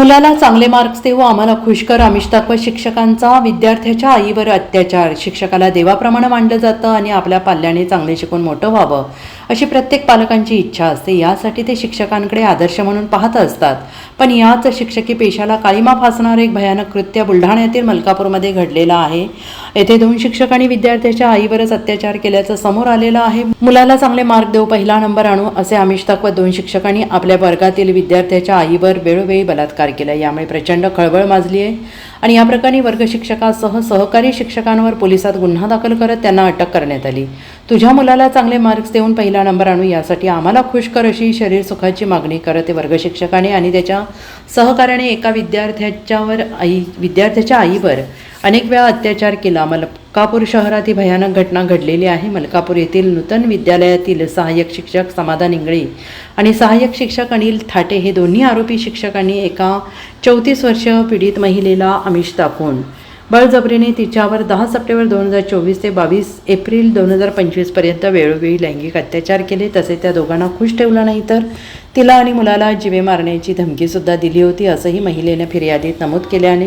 मुलाला चांगले मार्क्स देऊ आम्हाला खुश कर आमिष दाखवत शिक्षकांचा विद्यार्थ्याच्या आईवर अत्याचार. शिक्षकाला देवाप्रमाणे मांडलं जातं आणि आपल्या पाल्याने चांगले शिकून मोठं व्हावं. अशी प्रत्येक पालकांची इच्छा असते. यासाठी ते शिक्षकांकडे आदर्श म्हणून पाहत असतात. पण याच शिक्षकी पेशाला काळीमा फासणारं एक भयानक कृत्य बुलढाण्यातील मलकापूरमध्ये घडलेलं आहे. येथे दोन शिक्षकांनी विद्यार्थ्याच्या आईवरच अत्याचार केल्याचं समोर आलेलं आहे. मुलाला चांगले मार्क देऊ पहिला नंबर आणू असे आमिष दाखवत दोन शिक्षकांनी आपल्या वर्गातील विद्यार्थ्याच्या आईवर वेळोवेळी बलात्कार केला. यामुळे प्रचंड खळबळ माजली आहे आणि या प्रकरणी वर्ग शिक्षकासह सहकारी शिक्षकांवर पोलिसात गुन्हा दाखल करत त्यांना अटक करण्यात आली. तुझ्या मुलाला चांगले मार्क्स देऊन पहिला नंबर आणू यासाठी आम्हाला खुश कर अशी शरीर सुखाची मागणी करत ते आणि त्याच्या सहकार्याने एका विद्यार्थ्याच्यावर आई विद्यार्थ्याच्या आईवर अनेक वेळा अत्याचार केला. मलकापूर शहरात ही भयानक घटना घडलेली आहे. मलकापूर येथील नूतन विद्यालयातील सहाय्यक शिक्षक समाधान इंगळे आणि सहाय्यक शिक्षक अनिल थाटे हे दोन्ही आरोपी शिक्षकांनी एका चौतीस वर्ष पीडित महिलेला आमिष दाखवून बळजबरीने तिच्यावर दहा सप्टेंबर दोन हजार चोवीस ते बावीस एप्रिल दोन हजार पंचवीसपर्यंत वेळोवेळी लैंगिक अत्याचार केले. तसे त्या दोघांना खुश ठेवला नाही तर तिला आणि मुलाला जिवे मारण्याची धमकीसुद्धा दिली होती असंही महिलेने फिर्यादीत नमूद केल्याने.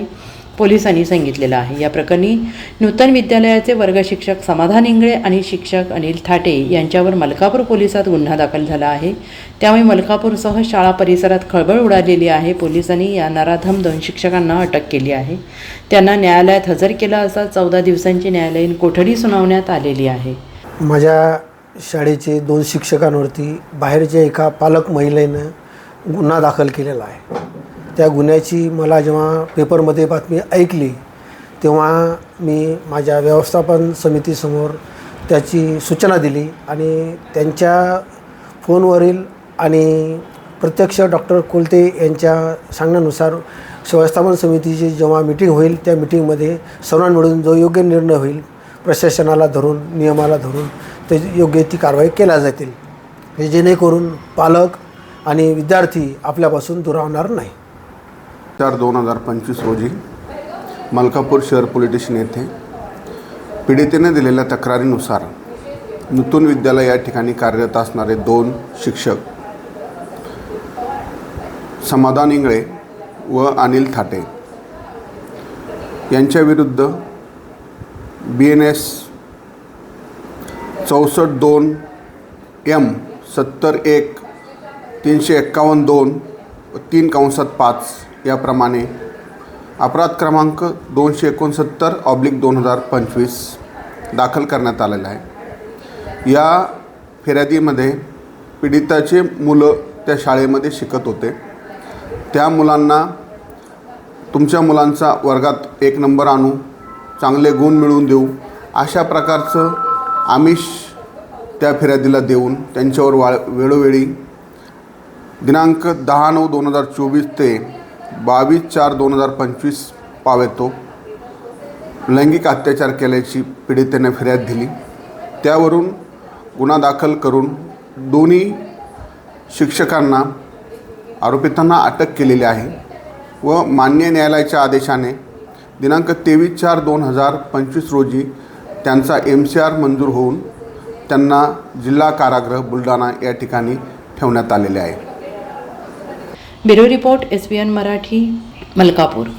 पोलिसांनी सांगितलेलं आहे. या प्रकरणी नूतन विद्यालयाचे वर्ग शिक्षक समाधान इंगळे आणि शिक्षक अनिल थाटे यांच्यावर मलकापूर पोलिसात गुन्हा दाखल झाला आहे. त्यामुळे मलकापूरसह शाळा परिसरात खळबळ उडालेली आहे. पोलिसांनी या नराधम दोन शिक्षकांना अटक केली आहे. त्यांना न्यायालयात हजर केलं असता चौदा दिवसांची न्यायालयीन कोठडी सुनावण्यात आलेली आहे. माझ्या शाळेचे दोन शिक्षकांवरती बाहेरच्या एका पालक महिलेनं गुन्हा दाखल केलेला आहे. त्या गुन्ह्याची मला जेव्हा पेपरमध्ये बातमी ऐकली तेव्हा मी माझ्या व्यवस्थापन समितीसमोर त्याची सूचना दिली आणि त्यांच्या फोनवरील आणि प्रत्यक्ष डॉक्टर कोलते यांच्या सांगण्यानुसार व्यवस्थापन समितीची जेव्हा मिटिंग होईल त्या मिटिंगमध्ये सर्वांना मिळून जो योग्य निर्णय होईल प्रशासनाला धरून नियमाला धरून ते योग्य ती कारवाई केल्या जातील. हे जेणेकरून पालक आणि विद्यार्थी आपल्यापासून दुरावणार नाही चार दोन हजार पंचवीस रोजी मलकापूर शहर पोलीस स्टेशन येथे पीडितेने दिलेल्या तक्रारीनुसार नूतन विद्यालय या ठिकाणी कार्यरत असणारे दोन शिक्षक समाधान इंगळे व अनिल थाटे यांच्याविरुद्ध बी एन एस चौसष्ट दोन एम सत्तर एक तीनशे एक्कावन्न दोन तीन कंसात पाच याप्रमाणे अपराध क्रमांक दोनशे एकोणसत्तर ऑब्लिक दोन हजार पंचवीस दाखल करण्यात आलेला आहे. या फिर्यादीमध्ये पीडिताचे मुलं त्या शाळेमध्ये शिकत होते. त्या मुलांना तुमच्या मुलांचा वर्गात एक नंबर आणू चांगले गुण मिळवून देऊ अशा प्रकारचं आमिष त्या फिर्यादीला देऊन त्यांच्यावर वा वेळोवेळी दिनांक दहा नऊ दोन हजार चोवीस ते बावीस चार दोन हजार पंचवीस पावेतो लैंगिक अत्याचार केल्याची पीडितेने फिर्याद दिली. त्यावरून गुन्हा दाखल करून दोन्ही शिक्षकांना आरोपितांना अटक केलेली आहे व मान्य न्यायालयाच्या आदेशाने दिनांक तेवीस चार दोन हजार पंचवीस रोजी त्यांचा एम सी आर मंजूर होऊन त्यांना जिल्हा कारागृह बुलढाणा या ठिकाणी ठेवण्यात आलेले आहे. Bureau report S B N Marathi Malkapur.